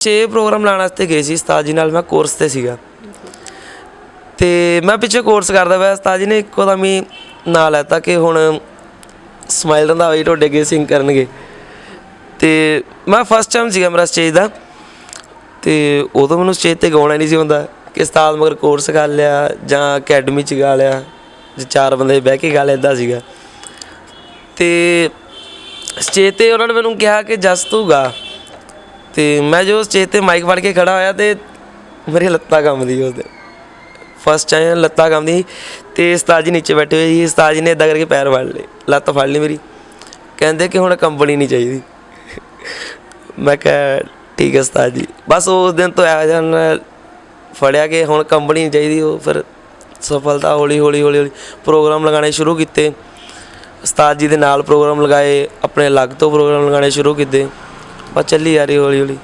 ਛੇ ਪ੍ਰੋਗਰਾਮ ਲਾਉਣ ਵਾਸਤੇ ਗਏ ਸੀ, ਉਸਤਾਦ ਜੀ ਨਾਲ ਮੈਂ ਕੋਰਸ ਤੇ ਸੀਗਾ। ਤੇ ਮੈਂ ਪਿੱਛੇ ਕੋਰਸ ਕਰਦਾ ਪਿਆ, ਉਸਤਾਦ ਜੀ ਨੇ ਇੱਕੋ ਦਮ ਹੀ ਨਾਂ ਲੈਤਾ ਕਿ ਹੁਣ ਸਮਾਈਲ ਰੰਧਾਵਾ ਜੀ ਤੁਹਾਡੇ ਅੱਗੇ ਸਿੰਗ ਕਰਨਗੇ। ਤੇ ਮੈਂ ਫਸਟ ਟਾਈਮ ਸੀਗਾ ਮੇਰਾ ਸਟੇਜ ਦਾ, ਤੇ ਉਦੋਂ ਮੈਨੂੰ ਸਟੇਜ ਤੇ ਗਾਉਣਾ ਨਹੀਂ ਸੀ ਹੁੰਦਾ ਕਿ ਉਸਤਾਦ ਮਗਰ ਕੋਰਸ ਕਰ ਲਿਆ ਜਾਂ ਅਕੈਡਮੀ ਚ ਗਾ ਲਿਆ, ਜੇ ਚਾਰ ਬੰਦੇ ਬਹਿ ਕੇ ਗਾ ਲਿਆ ਲੈਂਦਾ ਸੀਗਾ। ਤੇ ਸਟੇਜ ਤੇ ਉਹਨਾਂ ਨੇ ਮੈਨੂੰ ਕਿਹਾ ਕਿ ਜਸ ਤੂੰ ਗਾ। ਤੇ ਮੈਂ ਜੋ ਸਟੇਜ ਤੇ ਮਾਈਕ ਫੜ ਕੇ ਖੜਾ ਹੋਇਆ ਤੇ ਮੇਰੀ ਲੱਤਾਂ ਕੰਬਦੀ ਦਿਨ ਫਸਟ ਟਾਈਮ ਲੱਤਾਂ ਕੰਬਦੀ ਸੀ ਤੇ ਉਸਤਾਦ ਜੀ ਨੀਚੇ ਬੈਠੇ ਹੋਏ ਸੀ, ਉਸਤਾਦ ਜੀ ਨੇ ਇਦਾਂ ਕਰਕੇ ਪੈਰ ਫੜ ਲਏ, ਲੱਤ ਫੜ ਲਈ ਮੇਰੀ। ਕਹਿੰਦੇ ਕਿ ਹੁਣ ਕੰਬਣੀ ਨਹੀਂ ਚਾਹੀਦੀ। ਮੈਂ ਕਿਹਾ, ਠੀਕ ਹੈ ਉਸਤਾਦ ਜੀ। ਬਸ ਉਸ ਦਿਨ ਤੋਂ ਇਹੋ ਜਿਹਾ ਫੜਿਆ ਕਿ ਹੁਣ ਕੰਬਣੀ ਨਹੀਂ ਚਾਹੀਦੀ, ਉਹ ਫਿਰ ਸਫਲਤਾ ਹੌਲੀ ਹੌਲੀ ਹੌਲੀ ਹੌਲੀ ਪ੍ਰੋਗਰਾਮ ਲਗਾਉਣੇ ਸ਼ੁਰੂ ਕੀਤੇ। ਉਸਤਾਦ ਜੀ ਦੇ ਨਾਲ ਪ੍ਰੋਗਰਾਮ ਲਗਾਏ, ਆਪਣੇ ਅਲੱਗ ਤੋਂ ਪ੍ਰੋਗਰਾਮ ਲਗਾਉਣੇ ਸ਼ੁਰੂ ਕੀਤੇ। ਬਸ ਚੱਲੀ ਜਾ ਰਹੀ ਹੌਲੀ ਹੌਲੀ।